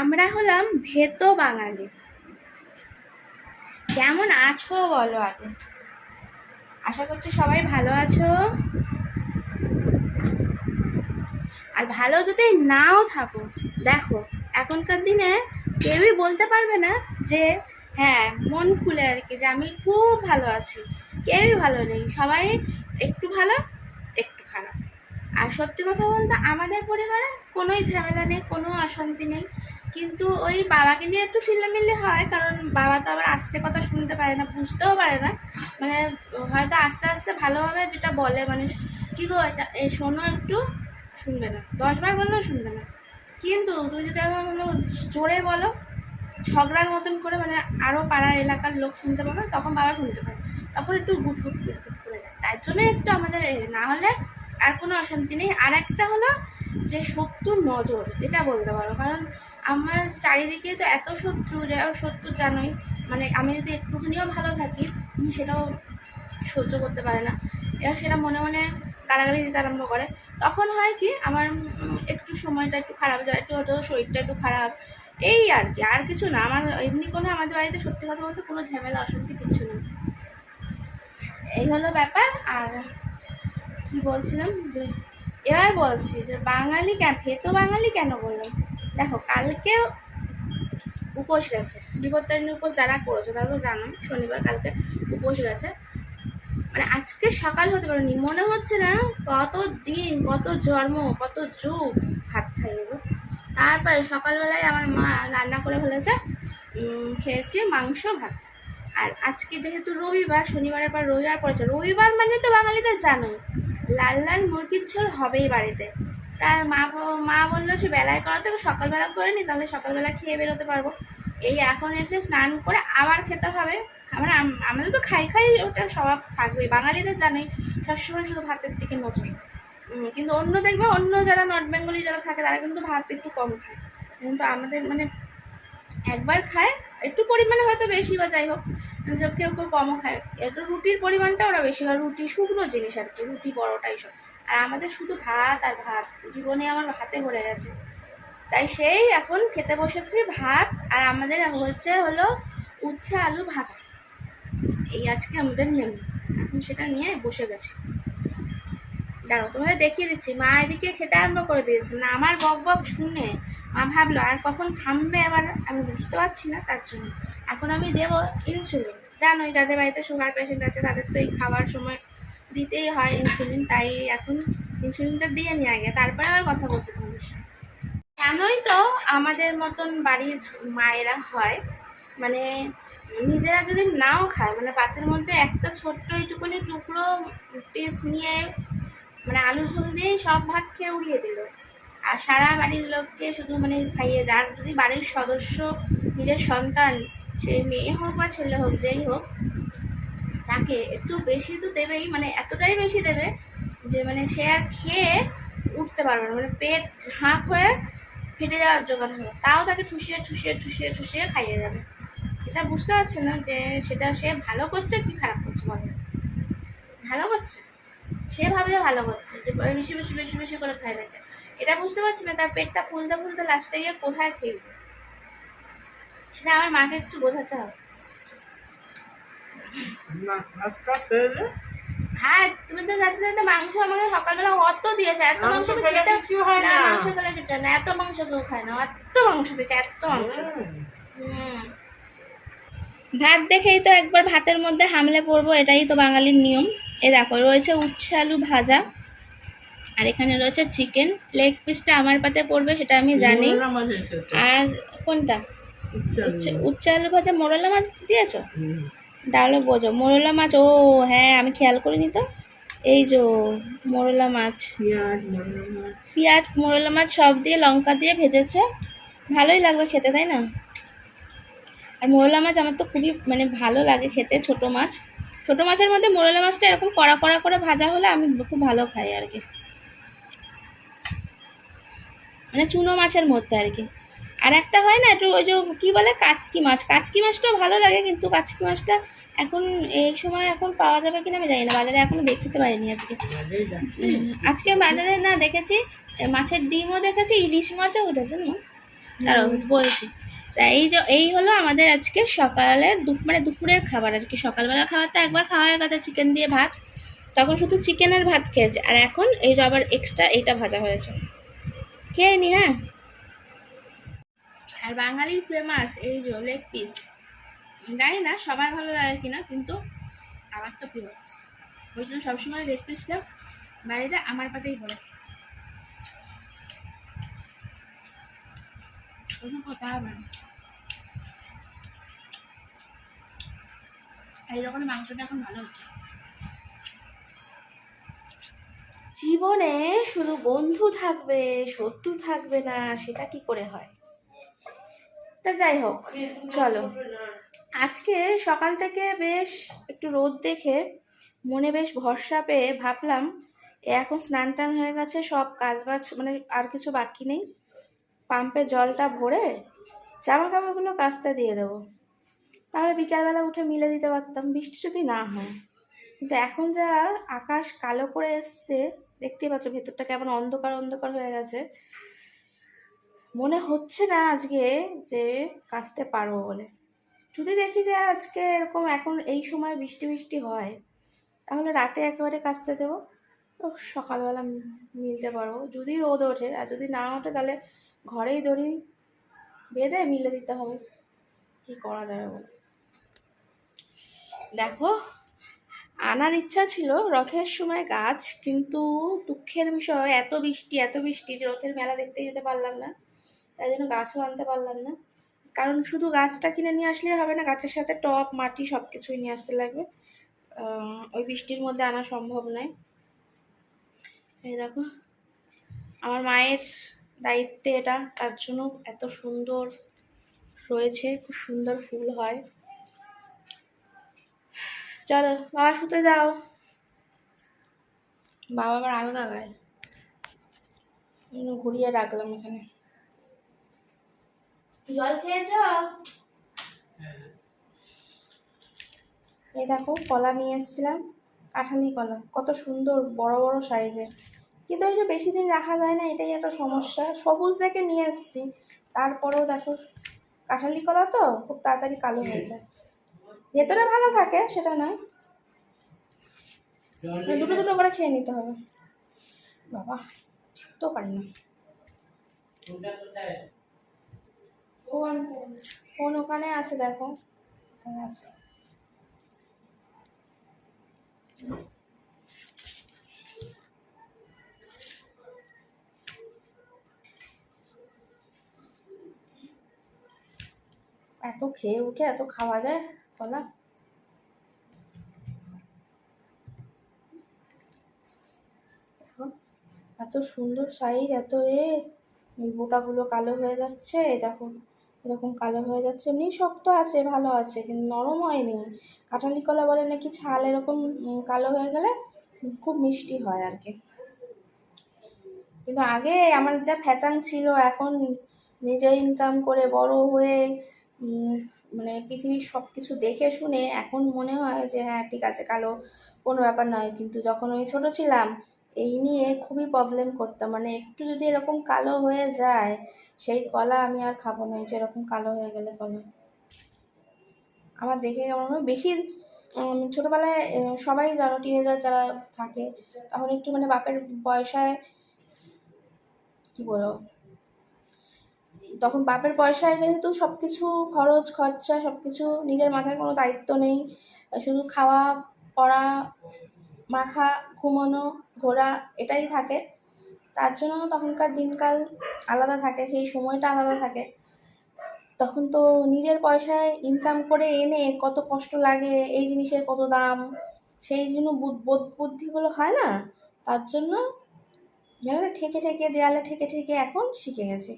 আমরা হলাম ভেতো বাঙালি। কেমন আছো বলো আগে? আশা করছি সবাই ভালো আছো। আর ভালো যদি নাও থাকো, দেখো, এখনকার দিনে কেউই বলতে পারবে না যে হ্যাঁ মন খুলে আর কি, যে আমি খুব ভালো আছি। কেউই ভালো নেই, সবাই একটু ভালো, একটু খারাপ। আর সত্যি কথা বলতে আমাদের পরিবারে কোনোই ঝামেলা নেই, কোনো অশান্তি নেই। কিন্তু ওই বাবাকে নিয়ে একটু চিল্লামিল্লি হয়, কারণ বাবা তো আবার আস্তে কথা শুনতে পারে না, বুঝতেও পারে না। মানে হয়তো আস্তে আস্তে ভালোভাবে যেটা বলে মানে কী গো এটা এই শোনো একটু, শুনবে না। দশবার বললেও শুনবে না। কিন্তু তুমি যদি এখন কোনো জোরে বলো, ঝগড়ার মতন করে মানে আরও পাড়ার এলাকার লোক শুনতে পাবে, তখন বাবা শুনতে পারে তখন একটু গুট গুট গুট করে যায়। তার জন্য একটু আমাদের না হলে আর কোনো অশান্তি নেই। আর একটা হলো যে শত্রুর নজর, এটা বলতে পারো। কারণ আমার চারিদিকে তো এত শত্রু যে, শত্রু জানোই। মানে আমি যদি একটুখানিও ভালো থাকি সেটাও সহ্য করতে পারে না। এবার সেটা মনে মনে গালাগালি দিতে আরম্ভ করে। তখন হয় কি, আমার একটু সময়টা একটু খারাপ যায় একটু হয়তো শরীরটা একটু খারাপ। এই আর কি, আর কিছু না। আমার এমনি কোনো আমাদের বাড়িতে সত্যি কথা বলতে কোনো ঝামেলা, অশান্তি কিছু নেই। এই হলো ব্যাপার। আর কি বলছিলাম যে, এবার বলছি যে, বাঙালি কেন ভেতো বাঙালি কেন বললাম? দেখো, কালকে উপোস গেছে। বিপত্তারিণী উপোস যারা করেছে, তারা তো জানো, শনিবার কালকে উপোস গেছে। মানে আজকে সকাল হতে পারেনি, মনে হচ্ছে না কত দিন, কত জন্ম, কত যুগ ভাত খাইনি গো তারপরে সকালবেলায় আমার মা রান্না করে ফেলেছে খেয়েছি মাংস, ভাত। আর আজকে যেহেতু রবিবার, শনিবারের পর রবিবার পড়েছে, রবিবার মানে তো বাঙালিদের জানোই, লাল লাল মুরগির ঝোল হবেই বাড়িতে। তার মা মা বলল সে বেলায় করাতে সকালবেলা করে নি, তাহলে সকালবেলা খেয়ে বেরোতে পারব। এই এখন এসে স্নান করে আবার খেতে হবে। মানে আমাদের তো খাই খাই ওটা স্বভাব থাকবে বাঙালিদের জানোই, সবসময় শুধু ভাতের দিকে নজর। কিন্তু অন্য দেখবে, অন্য যারা নর্থ বেঙ্গলি যারা থাকে, তারা কিন্তু ভাত একটু কম খায়। কিন্তু আমাদের মানে একবার খায়, একটু পরিমাণে হয়তো বেশি বা যাই হোক কেউ কেউ কমও খায়। একটু রুটির পরিমাণটা ওরা বেশি হয়। রুটি শুকনো জিনিস আর কি, রুটি, পরোটা, এইসব। আর আমাদের শুধু ভাত আর ভাত। জীবনে আমার ভাতে ভরে গেছে। তাই সেই এখন খেতে বসেছি ভাত আর আমাদের হচ্ছে হলো উচ্ছে আলু ভাজা। এই আজকে আমাদের মেনু এখন সেটা নিয়ে বসে গেছি। দাঁড়ো তোমাদের দেখিয়ে দিচ্ছি। মা এদিকে খেতে আরম্ভ করে দিয়েছে। না, আমার বক বক শুনে মা ভাবলো, আর কখন থামবে আবার? আমি বুঝতে পারছি না তার জন্য। এখন আমি দেবো ইনসুলিন। জানোই যাদের বাড়িতে সুগার পেশেন্ট আছে তাদের তো এই খাওয়ার সময় দিতেই হয় ইনসুলিন তাই এখন ইনসুলিনটা দিয়ে নিয়ে আগে, তারপরে আবার কথা বলছি তোমাদের সঙ্গে জানোই তো আমাদের মতন বাড়ির মায়েরা হয় মানে নিজেরা যদি নাও খায় মানে পাতের মধ্যে একটা ছোট্ট এইটুকুনি টুকরো পিস নিয়ে মানে আলু ঝোল দিয়ে সব ভাত খেয়ে উড়িয়ে দিল। আর সারা বাড়ির লোককে শুধু মানে খাইয়ে, যার যদি বাড়ির সদস্য, নিজের সন্তান, সে মেয়ে হোক বা ছেলে হোক, যেই হোক তাকে একটু বেশি তো দেবেই মানে এতটাই বেশি দেবে যে মানে সে আর খেয়ে উঠতে পারবে না। মানে পেট হাঁক হয়ে ফেটে যাওয়ার জোগাড় হবে। তাও তাকে ঠুসিয়ে ঠুসিয়ে ঠুসিয়ে ঠুসিয়ে খাইয়ে যাবে এটা বুঝতে পারছে না যে সেটা সে ভালো করছে কি খারাপ করছে বলে? ভালো করছে? সে ভাবে যে ভালো করছে, যে বেশি বেশি বেশি বেশি করে খাই দিচ্ছে এটা বুঝতে পারছি না, তার পেটটা ফুলতে ফুলতে লাস্টে গিয়ে কোথায় খেয়ে সেটা আমার মাকে একটু বোঝাতে হবে। হ্যাঁ তুমি তো মাংস আমাকে সকালবেলা অত দিয়েছে এত মাংস মাংস আমি খেলে খেতে কিছু হয় না না। মাংস খেলে কিছু না এত মাংস কেউ খায় না এত মাংস দিয়েছে এত মাংস। হুম। হুম। ভাত দেখেই তো একবার ভাতের মধ্যে হামলে পড়ব এটাই তো বাঙালির নিয়ম। এ দেখো রয়েছে উচ্ছে আলু ভাজা আর এখানে রয়েছে চিকেন। লেগ পিসটা আমার পাতে পড়বে সেটা আমি জানি। আর কোনটা? উচ্ছে আলু। ভাজা মোরলা মাছ দিয়েছ? তাহলে বোঝো। মোরলা মাছ ও হ্যাঁ আমি খেয়াল করিনি তো। এই যে মোরলা মাছ। পেঁয়াজ মোরলা মাছ সব দিয়ে লঙ্কা দিয়ে ভেজেছে। ভালোই লাগবে খেতে তাই না? আর মোরলা মাছ আমার তো খুবই মানে ভালো লাগে খেতে ছোট মাছ। ছোট মাছের মধ্যে মোরলা মাছটা এরকম কড়া কড়া করে ভাজা হলে আমি খুব ভালো খাই আর কি। মানে চুনো মাছের মধ্যে আর কি। আর একটা হয় না একটু ওই যে কী বলে কাচকি মাছ। কাচকি মাছটাও ভালো লাগে কিন্তু কাচকি মাছটা এখন এই সময় এখন পাওয়া যাবে কিনা আমি জানি না বাজারে এখনও দেখতে পারিনি আজকে। আজকে বাজারে না দেখেছি মাছের ডিমও দেখেছি ইলিশ মাছও উঠেছে না দাঁড়াও বলছি। তা এই যে এই হলো আমাদের আজকে সকালের দু- মানে দুপুরের খাবার আর কি। সকালবেলা খাবার তো একবার খাওয়া হয়ে গেছে চিকেন দিয়ে ভাত। তখন শুধু চিকেনের ভাত খেয়েছে। আর এখন এই যে আবার এক্সট্রা এইটা ভাজা হয়েছে। খেয়ে নি হ্যাঁ? আর বাঙালির ফেমাস এই যে লেগ পিস জানি না সবার ভালো লাগে কিনা, কিন্তু আমার তো প্রিয়। ওই জন্য সবসময় লেগ পিসটা বাড়িতে আমার পাতেই পড়ে। হবে এই যখন মাংসটা এখন ভালো হচ্ছে। জীবনে শুধু বন্ধু থাকবে, শত্রু থাকবে না, সেটা কি করে হয়? তা যাই হোক, চলো। আজকে সকাল থেকে বেশ একটু রোদ দেখে মনে বেশ ভরসা পেয়ে ভাবলাম, এখন স্নান টান হয়ে গেছে, সব কাজ বাজ মানে আর কিছু বাকি নেই। পাম্পে জলটা ভরে জামা কাপড়গুলো কাচতে দিয়ে দেবো। তাহলে বিকালবেলা উঠে মিলে দিতে পারতাম, বৃষ্টি যদি না হয়। কিন্তু এখন যা আকাশ কালো করে এসছে, দেখতেই পাচ্ছ ভেতরটা কেমন অন্ধকার অন্ধকার হয়ে গেছে। মনে হচ্ছে না আজকে যে কাচতে পারব বলে। যদি দেখি যে আজকে এরকম এখন এই সময় বৃষ্টি বৃষ্টি হয়, তাহলে রাতে একেবারে কাচতে দেবো। সকালবেলা মিলতে পারব। যদি রোদ ওঠে, আর যদি না ওঠে, তাহলে ঘরেই দড়ি বেঁধে মিলে দিতে হবে। কি করা যাবে বলে? দেখো, আনার ইচ্ছা ছিল রথের সময় গাছ, কিন্তু দুঃখের বিষয় এত বৃষ্টি এত বৃষ্টি যে রথের মেলা দেখতে যেতে পারলাম না। তাই জন্য গাছও আনতে পারলাম না। কারণ শুধু গাছটা কিনে নিয়ে আসলেই হবে না, গাছের সাথে টপ, মাটি সব কিছুই নিয়ে আসতে লাগবে। ওই বৃষ্টির মধ্যে আনা সম্ভব নয়। এই দেখো, আমার মায়ের দায়িত্বে এটা, তার জন্য এত সুন্দর রয়েছে, খুব সুন্দর ফুল হয়। চলো, বাবা শুতে যাও। বাবা আবার আলগা গায়। ঘুরিয়ে রাখলাম এখানে। জল খেয়েছ? এই দেখো কলা নিয়ে এসেছিলাম কাঁঠালি কলা। কত সুন্দর বড় বড় সাইজের। কিন্তু ওই যে বেশি দিন রাখা যায় না এটাই একটা সমস্যা। সবুজ দেখে নিয়ে এসেছি। তারপরেও দেখো কাঁঠালি কলা তো খুব তাড়াতাড়ি কালো হয়ে যায়। ভেতরে ভালো থাকে সেটা নয়। দুটো দুটো করে খেয়ে নিতে হবে। বাবা তো পারি না। ফোন ফোন ওখানে আছে দেখো? আছে? এত খেয়ে উঠে এত খাওয়া যায়? কলা এত সুন্দর সাইজ এত এ বোটাগুলো কালো হয়ে যাচ্ছে, দেখো। এরকম কালো হয়ে যাচ্ছে। এমনি শক্ত আছে, ভালো আছে, কিন্তু নরম হয়নি। কাঁঠালি কলা বলে নাকি ছাল এরকম কালো হয়ে গেলে খুব মিষ্টি হয় আর কি কিন্তু আগে আমার যা ফ্যাচাং ছিল, এখন নিজে ইনকাম করে বড় হয়ে মানে পৃথিবীর সব কিছু দেখে শুনে এখন মনে হয় যে হ্যাঁ ঠিক আছে, কালো কোনো ব্যাপার নয়। কিন্তু যখন আমি ছোট ছিলাম এই নিয়ে খুবই প্রবলেম করতাম। মানে একটু যদি এরকম কালো হয়ে যায়, সেই কলা আমি আর খাব না। যে এরকম কালো হয়ে গেলে কলা। আমার দেখে হয় বেশি ছোটবেলায় সবাই জানো টিনেজার যারা থাকে, তখন একটু মানে বাপের পয়সায় কি বলব? তখন বাপের পয়সায় যেহেতু সব কিছু খরচ, খরচা সব কিছু নিজের মাথায় কোনো দায়িত্ব নেই, শুধু খাওয়া, পড়া মাখা, ঘুমানো, ঘোরা এটাই থাকে। তার জন্য তখনকার দিনকাল আলাদা থাকে, সেই সময়টা আলাদা থাকে। তখন তো নিজের পয়সায় ইনকাম করে এনে কত কষ্ট লাগে, এই জিনিসের কত দাম, সেই জন্য বোধ বুদ্ধিগুলো হয় না। তার জন্য জানো ঠেকে ঠেকে, দেয়ালে ঠেকে ঠেকে এখন শিখে গেছি।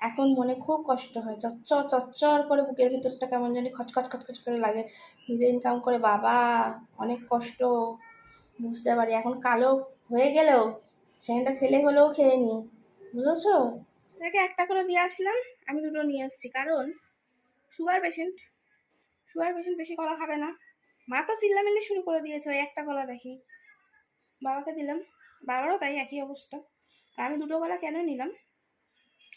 এখন মনে খুব কষ্ট হয়, চচ্চর চচ্চর করে বুকের ভিতরটা কেমন জানি খচখচ খচখচ করে লাগে। নিজে ইনকাম করে বাবা, অনেক কষ্ট। বুঝতে পারি। এখন কালো হয়ে গেলেও সেখানটা ফেলে হলেও খেয়ে নিই। বুঝেছ? তাকে একটা করে দিয়ে আসলাম, আমি দুটো নিয়ে এসেছি। কারণ সুগার পেশেন্ট সুগার পেশেন্ট বেশি কলা খাবে না। মা তো চিল্লামিল্লি শুরু করে দিয়েছে ওই একটা কলা দেখি। বাবাকে দিলাম, বাবারও তাই একই অবস্থা। আর আমি দুটো কলা কেন নিলাম?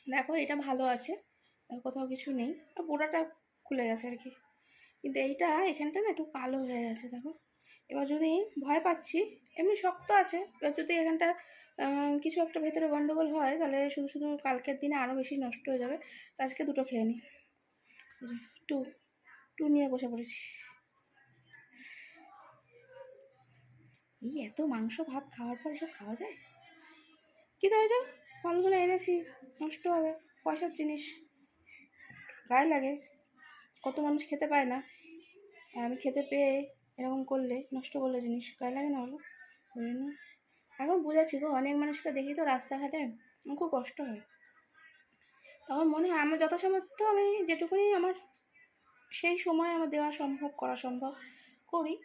দেখো, এটা ভালো আছে কোথাও কিছু নেই। পুরাটা খুলে গেছে আর কি। কিন্তু এইটা এখানটা না একটু কালো হয়ে গেছে দেখো। এবার যদি ভয় পাচ্ছি, এমনি শক্ত আছে, এবার যদি এখানটা কিছু একটা ভেতরে গন্ডগোল হয়, তাহলে শুধু শুধু কালকের দিনে আরও বেশি নষ্ট হয়ে যাবে। আজকে দুটো খেয়ে নিই টু টু নিয়ে বসে পড়েছি। এই এত মাংস ভাত খাওয়ার পর এসব খাওয়া যায়? কী তো হয়েছে ফলগুলো এনেছি, নষ্ট হবে, পয়সার জিনিস। গায়ে লাগে, কত মানুষ খেতে পায় না। আমি খেতে পেয়ে এরকম করলে, নষ্ট করলে জিনিস, গায়ে লাগে না বলো ওই জন্য এখন বুঝেছি গো, অনেক মানুষকে দেখি তো রাস্তাঘাটে খুব কষ্ট হয়। তখন মনে হয় আমার যথাসামর্থ্য আমি যেটুকুনি আমার সেই সময় আমার দেওয়া সম্ভব, করা সম্ভব করি।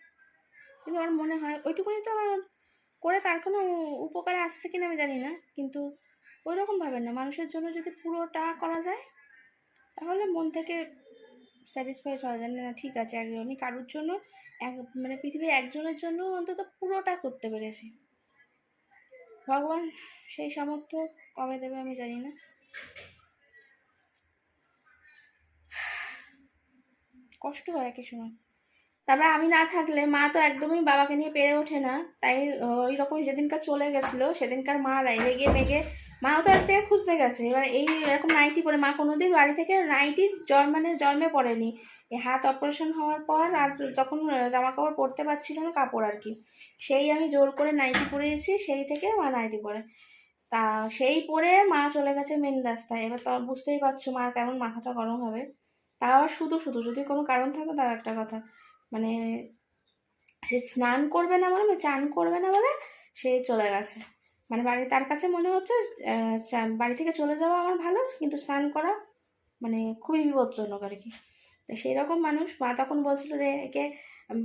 কিন্তু আমার মনে হয় ওইটুকুনি তো আমার করে তার কোনো উপকারে আসছে কিনা আমি জানি না। কিন্তু ওই রকম ভাবেন না, মানুষের জন্য যদি পুরোটা করা যায়, তাহলে মন থেকে স্যাটিসফাইড হওয়া যায়। না ঠিক আছে আমি কারোর জন্য এক মানে পৃথিবীর একজনের জন্য অন্তত পুরোটা করতে পেরেছি। ভগবান সেই সামর্থ্য কবে দেবে আমি জানি না। কষ্ট হয় একই সময়। তারপরে আমি না থাকলে মা তো একদমই বাবাকে নিয়ে পেরে ওঠে না। তাই ওই রকম যেদিনকার চলে গেছিল, সেদিনকার মা রেগে মেগে মাও তো এক থেকে খুঁজতে গেছে। এবার এই এরকম নাইটি পরে, মা কোনোদিন বাড়ি থেকে নাইটি জ্বর মানে জন্মে পড়েনি। এই হাত অপারেশন হওয়ার পর আর যখন জামা কাপড় পরতে পারছিল না কাপড় আর কি। সেই আমি জোর করে নাইটি পরেছি, সেই থেকে মা নাইটি পরে। তা সেই পরে মা চলে গেছে মেন রাস্তায়। এবার তো বুঝতেই পারছ মার কেমন মাথাটা গরম হবে। তাও আবার শুধু শুধু যদি কোনো কারণ থাকে তাও একটা কথা। মানে সে স্নান করবে না বলে, চান করবে না বলে সে চলে গেছে। মানে বাড়ি, তার কাছে মনে হচ্ছে বাড়ি থেকে চলে যাওয়া আমার ভালো, কিন্তু স্নান করা মানে খুবই বিপজ্জনক আর কি। সেই রকম মানুষ, মা তখন বলছিল যে, একে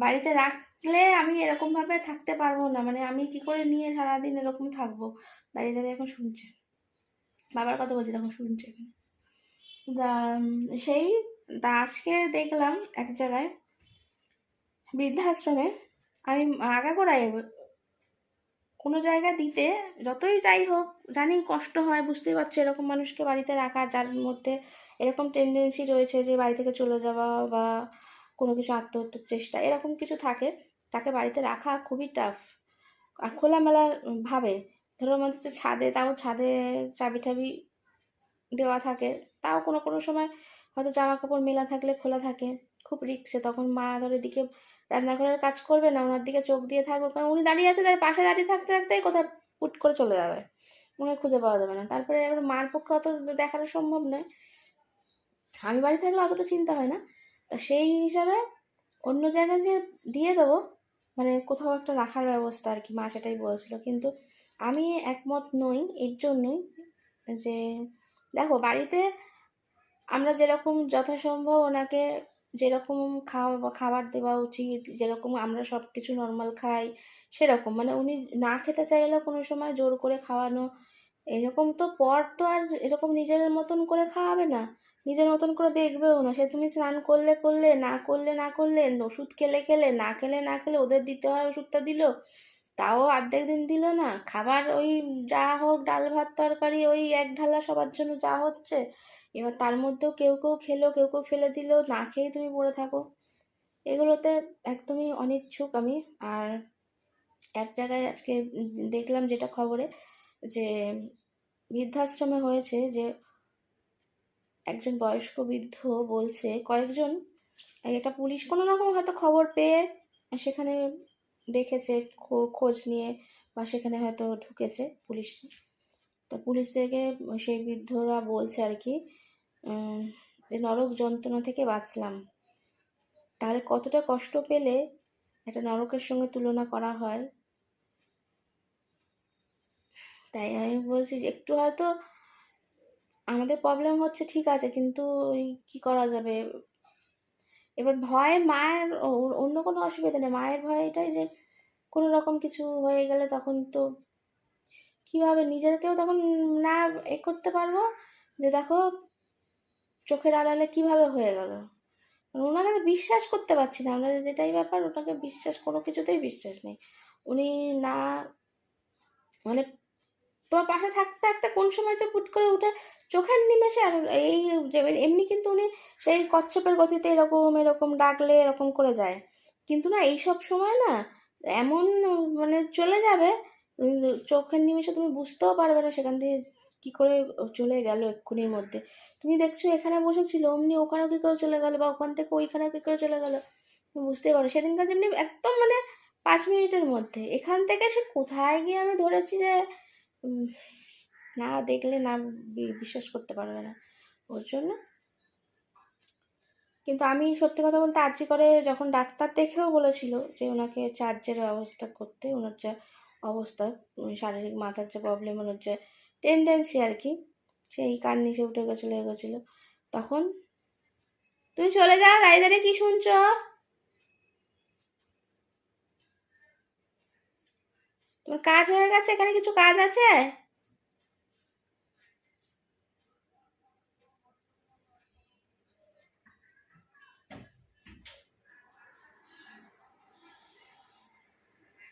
বাড়িতে রাখলে আমি এরকমভাবে থাকতে পারব না মানে আমি কি করে নিয়ে সারাদিন এরকম থাকব? দাঁড়িয়ে দাঁড়িয়ে এখন শুনছে। বাবার কথা বলছি তখন শুনছে সেই, তা আজকে দেখলাম এক জায়গায় বৃদ্ধাশ্রমে, আমি আগাগোড়াই কোনো জায়গা দিতে, যতই যাই হোক, জানি কষ্ট হয়, বুঝতেই পারছ, এরকম মানুষকে বাড়িতে রাখা, যার মধ্যে এরকম টেন্ডেন্সি রয়েছে যে বাড়ি থেকে চলে যাওয়া বা কোনো কিছু আত্মহত্যার চেষ্টা, এরকম কিছু থাকে, তাকে বাড়িতে রাখা খুবই টাফ আর খোলামেলা ভাবে, ধরো আমাদের যে ছাদে, তাও ছাদে চাবি টাবি দেওয়া থাকে, তাও কোনো কোনো সময় হয়তো জামা কাপড় মেলা থাকলে খোলা থাকে, খুব রিক্সে তখন মা ধরে দিকে রান্নাঘরের কাজ করবে না, ওনার দিকে চোখ দিয়ে থাকবে, কারণ উনি দাঁড়িয়ে আছে তার পাশে দাঁড়িয়ে থাকতে থাকতেই কোথায় পুট করে চলে যাবে। উনি খুঁজে পাওয়া যাবে না। তারপরে এবার মার পক্ষে অত দেখানো সম্ভব নয়। আমি বাড়ি থাকলে অতটা চিন্তা হয় না। তা সেই হিসাবে অন্য জায়গায় যে দিয়ে দেবো মানে কোথাও একটা রাখার ব্যবস্থা আর কি, মা সেটাই বলছিল। কিন্তু আমি একমত নই, এর জন্যই যে, দেখো, বাড়িতে আমরা যেরকম যথাসম্ভব ওনাকে যেরকম খাওয়া, খাবার দেওয়া উচিত, যেরকম আমরা সব কিছু নর্মাল খাই, সেরকম। মানে উনি না খেতে চাইলেও কোনো সময় জোর করে খাওয়ানো, এরকম তো পর তো আর এরকম নিজের মতন করে খাওয়াবে না। নিজের মতন করে দেখবেও না। সে তুমি স্নান করলে করলে, না করলে না করলে, ওষুধ খেলে খেলে, না খেলে না খেলে ওদের দিতে হয়, ওষুধটা দিল, তাও অর্ধেক দিন দিল না। খাবার ওই যা হোক, ডাল ভাত, তরকারি, ওই এক ঢালা সবার জন্য যা হচ্ছে এবার তার মধ্যেও কেউ কেউ খেলো, কেউ কেউ ফেলে দিল, না খেয়েই তুমি পড়ে থাকো। এগুলোতে একদমই অনিচ্ছুক আমি। আর এক জায়গায় আজকে দেখলাম যেটা খবরে যে বৃদ্ধাশ্রমে হয়েছে যে একজন বয়স্ক বৃদ্ধ বলছে, কয়েকজন একটা পুলিশ কোনো রকম হয়তো খবর পেয়ে সেখানে দেখেছে খোঁজ নিয়ে বা সেখানে হয়তো ঢুকেছে পুলিশ। তো পুলিশদেরকে সেই বৃদ্ধরা বলছে আর কি যে নরক যন্ত্রণা থেকে বাঁচলাম। তাহলে কতটা কষ্ট পেলে একটা নরকের সঙ্গে তুলনা করা হয়? তাই আমি বলছি যে একটু হয়তো আমাদের প্রবলেম হচ্ছে, ঠিক আছে, কিন্তু ওই কী করা যাবে? এবার ভয় মায়ের অন্য কোনো অসুবিধা নেই। মায়ের ভয় এটাই যে কোনো রকম কিছু হয়ে গেলে তখন তো কীভাবে? নিজেকেও তখন না এ করতে পারব? যে দেখো চোখের আড়ালে কীভাবে হয়ে গেল? ওনাকে তো বিশ্বাস করতে পারছি না। আমরা যেটাই ব্যাপার ওনাকে বিশ্বাস, কোনো কিছুতেই বিশ্বাস নেই। উনি না মানে তোমার পাশে থাকতে থাকতে কোন সময় যে পুট করে উঠে চোখের নিমেষে আর এই এমনি কিন্তু উনি সেই কচ্ছপের গতিতে এরকম এরকম ডাকলে এরকম করে যায়। কিন্তু না এই সব সময় না এমন মানে চলে যাবে চোখের নিমেষে তুমি বুঝতেও পারবে না, সেখান দিয়ে কি করে চলে গেল এক্ষুনির মধ্যে? তুমি দেখছ এখানে বসেছিল, অমনি ওখানে কী করে চলে গেল বা ওখান থেকে ওইখানে কী করে চলে গেল? তুমি বুঝতেই পারো। সেদিনকার যেমনি একদম মানে পাঁচ মিনিটের মধ্যে। এখান থেকে সে কোথায় গিয়ে আমি ধরেছি যে না দেখলে না বিশ্বাস করতে পারবে না। ওর জন্য। কিন্তু আমি সত্যি কথা বলতে আর্জি করে যখন ডাক্তার দেখেও বলেছিল যে ওনাকে চার্জের ব্যবস্থা করতে, ওনার যা অবস্থা, শারীরিক মাথার যে প্রবলেম ওনার যে টেন্ডেন্সি আর কি সেই কান নিচে উঠে গেছিল, এ গেছিল। তখন তুমি চলে যাও দাঁড়িয়ে কি শুনছো? তোমার কাজ হয়ে গেছে? এখানে কিছু কাজ আছে?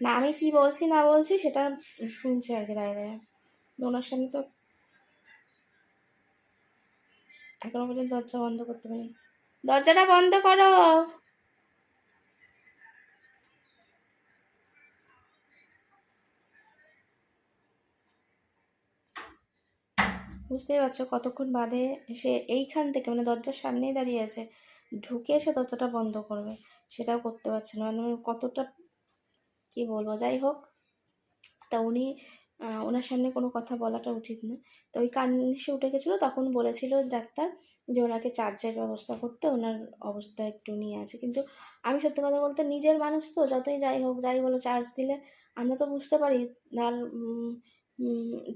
না, আমি কি বলছি না বলছি সেটা শুনছে আর কি দাঁড়িয়ে ওনার সামনে তো এখনও পর্যন্ত দরজা বন্ধ করতে পারি দরজাটা বন্ধ করো। বুঝতেই পারছ কতক্ষণ বাদে সে এইখান থেকে মানে দরজার সামনেই দাঁড়িয়ে আছে, ঢুকে এসে দরজাটা বন্ধ করবে। সেটাও করতে পারছে না। মানে কতটা, কি বলব? যাই হোক, তা উনি ওনার সামনে কোনো কথা বলাটা উচিত না। তো ওই কান সে উঠে গেছিল, তখন বলেছিল ডাক্তার যে ওনাকে চার্জের ব্যবস্থা করতে, ওনার অবস্থা একটু নিয়ে আছে। কিন্তু আমি সত্যি কথা বলতে নিজের মানুষ তো, যতই যাই হোক, যাই বলো চার্জ দিলে আমরা তো বুঝতে পারি। আর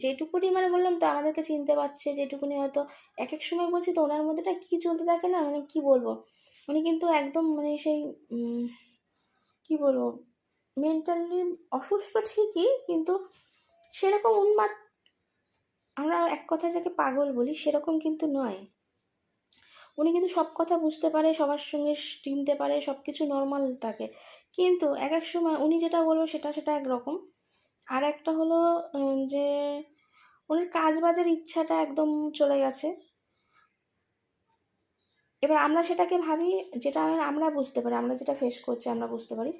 যেটুকুনি মানে বললাম তো, আমাদেরকে চিনতে পারছে যেটুকুনি হয়তো এক এক সময় বলছি তো, ওনার মধ্যেটা কী চলতে থাকে না মানে কি বলব? উনি কিন্তু একদম মানে সেই কি বলব? মেন্টালি অসুস্থ ঠিকই, কিন্তু সেরকম উন্মাদ, আমরা এক কথায় যাকে পাগল বলি, সেরকম কিন্তু নয়। উনি কিন্তু সব কথা বুঝতে পারে, সবার সঙ্গে চিনতে পারে সব কিছু নর্মাল থাকে। কিন্তু এক এক সময় উনি যেটা বলব সেটা সেটা একরকম। আর একটা হলো যে ওনার কাজ বাজের ইচ্ছাটা একদম চলে গেছে। এবার আমরা সেটাকে ভাবি, যেটা আমরা বুঝতে পারি, আমরা যেটা ফেস করছি, আমরা বুঝতে পারি।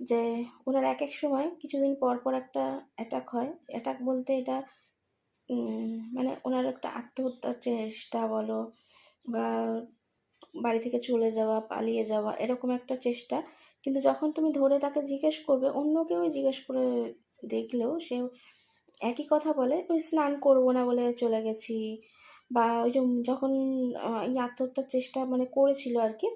যে ওনার এক এক সময় কিছুদিন পর পর একটা অ্যাটাক হয়। অ্যাটাক বলতে এটা মানে ওনার একটা আত্মহত্যার চেষ্টা বলো বা বাড়ি থেকে চলে যাওয়া, পালিয়ে যাওয়া এরকম একটা চেষ্টা। কিন্তু যখন তুমি ধরে তাকে জিজ্ঞেস করবে, অন্য কেউ জিজ্ঞেস করে দেখলেও সে একই কথা বলে, ওই স্নান করব না বলে চলে গেছি। বা ওই যখন এই আত্মহত্যার চেষ্টা মানে করেছিল আর কি,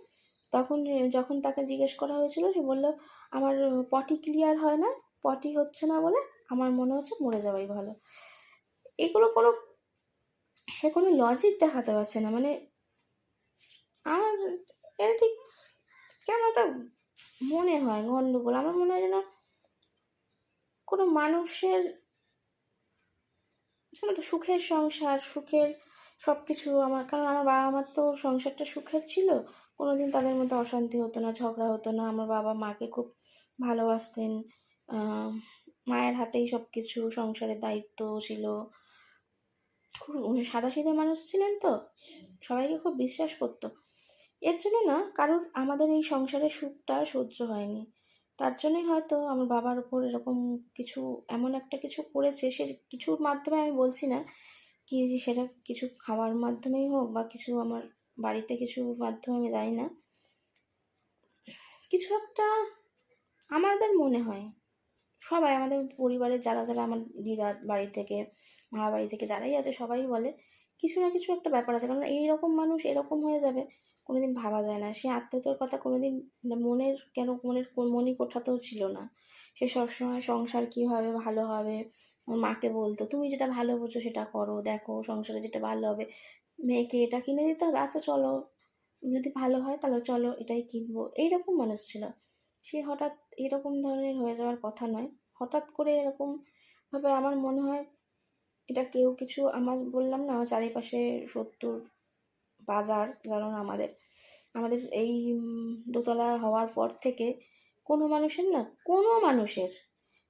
তখন যখন তাকে জিজ্ঞেস করা হয়েছিল, সে বলল আমার পটি ক্লিয়ার হয় না, পটি হচ্ছে না বলে আমার মনে হচ্ছে মরে যাওয়াই ভালো। এগুলো কোনো, সে কোনো লজিক দেখাতে পারছে না মানে আমার এটা ঠিক কেমন একটা মনে হয় গন্ডগোল? আমার মনে হয় যেন কোনো মানুষের জানো তো সুখের সংসার, সুখের সব কিছু আমার, কারণ আমার বাবা মার তো সংসারটা সুখের ছিল কোনোদিন তাদের মধ্যে অশান্তি হতো না, ঝগড়া হতো না। আমার বাবা মাকে খুব ভালোবাসতেন। মায়ের হাতেই সব কিছু সংসারের দায়িত্ব ছিল। খুব সাদাসিধে মানুষ ছিলেন তো, সবাইকে খুব বিশ্বাস করতো। এর জন্য না, কারোর আমাদের এই সংসারের সুখটা সহ্য হয়নি। তার জন্যই হয়তো আমার বাবার উপর এরকম কিছু, এমন একটা কিছু করেছে, সে কিছুর মাধ্যমে আমি বলছি না, কি সেটা কিছু খাওয়ার মাধ্যমেই হোক বা কিছু আমার বাড়িতে কিছু মাধ্যমে, আমি জানি না। কিছু একটা আমাদের মনে হয়। সবাই আমাদের পরিবারের যারা যারা আমার দিদা বাড়ি থেকে মা বাড়ি থেকে যারাই আছে, সবাই বলে কিছু না কিছু একটা ব্যাপার আছে। কারণ এইরকম মানুষ এরকম হয়ে যাবে, কোনোদিন ভাবা যায় না। সে আত্মহত্যার কথা কোনোদিন মানে মনের কেন, মনের মনি কোঠাতেও ছিল না। সে সবসময় সংসার কীভাবে ভালো হবে মাকে বলতো, তুমি যেটা ভালো বোঝো সেটা করো, দেখো সংসারে যেটা ভালো হবে মেয়েকে এটা কিনে দিতে হবে আচ্ছা চলো, যদি ভালো হয় তাহলে চলো এটাই কিনবো। এইরকম মানুষ ছিল। সে হঠাৎ এরকম ধরনের হয়ে যাওয়ার কথা নয়। হঠাৎ করে এরকম ভাবে আমার মনে হয় এটা কেউ কিছু আমার বললাম না চারিপাশে সত্তর বাজার কারণ আমাদের। আমাদের এই দোতলা হওয়ার পর থেকে কোনো মানুষের না, কোনো মানুষের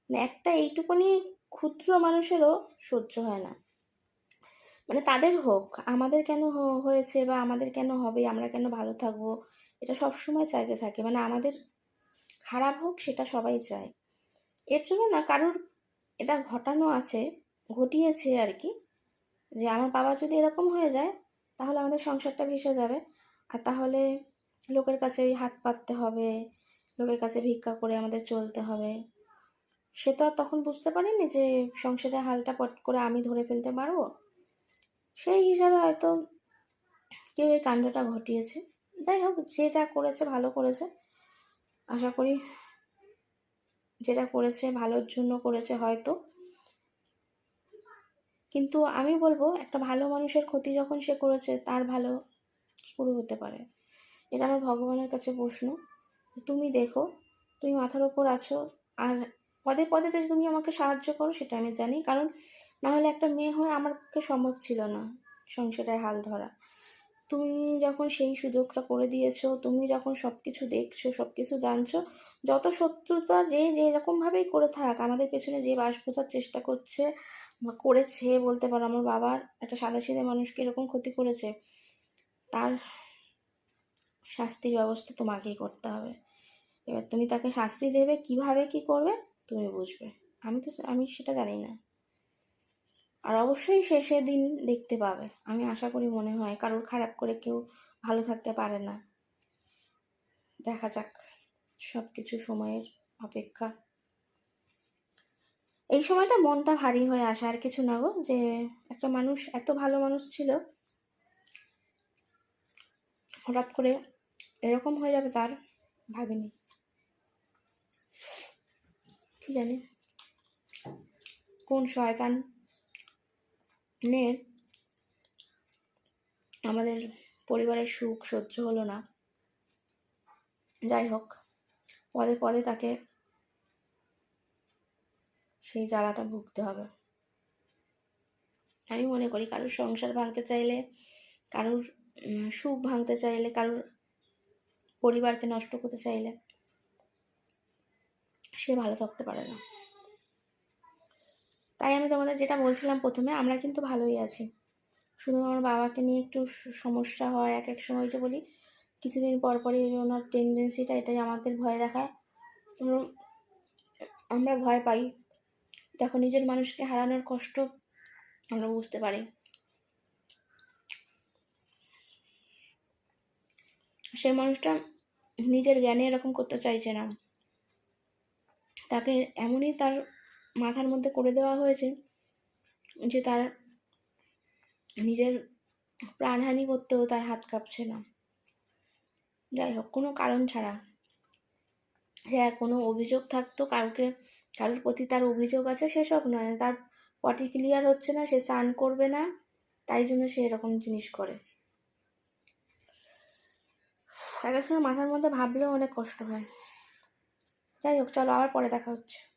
মানে একটা এইটুকুনি ক্ষুদ্র মানুষেরও সহ্য হয় না। মানে তাদের হোক, আমাদের কেন হয়েছে বা আমাদের কেন হবে, আমরা কেন ভালো থাকব, এটা সবসময় চাইতে থাকে। মানে আমাদের খারাপ হোক সেটা সবাই চায়। এর জন্য না কারোর এটা ঘটানো আছে, ঘটিয়েছে আর কি। যে আমার বাবা যদি এরকম হয়ে যায়, তাহলে আমাদের সংসারটা ভেসে যাবে। আর তাহলে লোকের কাছে ওই হাত পাততে হবে, লোকের কাছে ভিক্ষা করে আমাদের চলতে হবে। সে তো আর তখন বুঝতে পারেনি যে সংসারের হালটা পট করে আমি ধরে ফেলতে পারব। সেই হিসাবে হয়তো কেউ এই কাণ্ডটা ঘটিয়েছে। যাই হোক, যে যা করেছে, ভালো করেছে। আশা করি যেটা করেছে, ভালোর জন্য করেছে হয়তো। কিন্তু আমি বলব, একটা ভালো মানুষের ক্ষতি যখন সে করেছে, তার ভালো কী করে হতে পারে? এটা আমার ভগবানের কাছে প্রশ্ন। তুমি দেখো, তুমি মাথার ওপর আছো, আর পদে পদে তুমি আমাকে সাহায্য করো, সেটা আমি জানি। কারণ না হলে একটা মেয়ে হয়ে আমার পক্ষে সম্ভব ছিল না সংসারের হাল ধরা। তুমি যখন সেই সুযোগটা করে দিয়েছ, তুমি যখন সব কিছু দেখছ সব কিছু জানছো, যত শত্রুতা যে যে রকমভাবেই করে থাক, আমাদের পেছনে যে বাস বোঝার চেষ্টা করছে বা করেছে বলতে পারো, আমার বাবার একটা সাদা সিধে মানুষকে এরকম ক্ষতি করেছে, তার শাস্তির ব্যবস্থা তোমাকেই করতে হবে। এবার তুমি তাকে শাস্তি দেবে, কীভাবে, কি করবে, তুমি বুঝবে। আমি তো, আমি সেটা জানি না। আর অবশ্যই শেষে দিন দেখতে পাবে। আমি আশা করি মনে হয় কারোর খারাপ করে কেউ ভালো থাকতে পারে না। দেখা যাক সব কিছু সময়ের অপেক্ষা। এই সময়টা মনটা ভারী হয়ে আসে, আর কিছু না গো, যে একটা মানুষ, এত ভালো মানুষ ছিল, হঠাৎ করে এরকম হয়ে যাবে তার? ভাবিনি। কি জানি? কোন শয়তান নে আমাদের পরিবারের সুখ সহ্য হলো না। যাই হোক, পদে পদে তাকে সেই জ্বালাটা ভুগতে হবে। আমি মনে করি কারোর সংসার ভাঙতে চাইলে, কারোর সুখ ভাঙতে চাইলে, কারোর পরিবারকে নষ্ট করতে চাইলে সে ভালো থাকতে পারে না। তাই আমি তোমাদের যেটা বলছিলাম প্রথমে, আমরা কিন্তু ভালোই আছি। শুধু আমার বাবাকে নিয়ে একটু সমস্যা হয়, এক এক সময় যে বলি, কিছুদিন পর পরই ওনার টেন্ডেন্সিটা এটাই, আমাদের ভয় দেখায় আমরা ভয় পাই। তখন নিজের মানুষকে হারানোর কষ্ট আমরা বুঝতে পারি। সে মানুষটা নিজের জ্ঞানে এরকম করতে চাইছে না। তাকে এমনই তার মাথার মধ্যে করে দেওয়া হয়েছে যে তার নিজের প্রাণহানি করতেও তার হাত কাঁপছে না। যাই হোক, কোনো কারণ ছাড়া। হ্যাঁ কোনো অভিযোগ থাকতো কাউকে, কারোর প্রতি তার অভিযোগ আছে সেসব নয়। তার পটি ক্লিয়ার হচ্ছে না, সে চান করবে না, তাই জন্য সে এরকম জিনিস করে। এক এক সময় মাথার মধ্যে ভাবলেও অনেক কষ্ট হয়। যাই হোক, চলো আবার পরে দেখা হচ্ছে।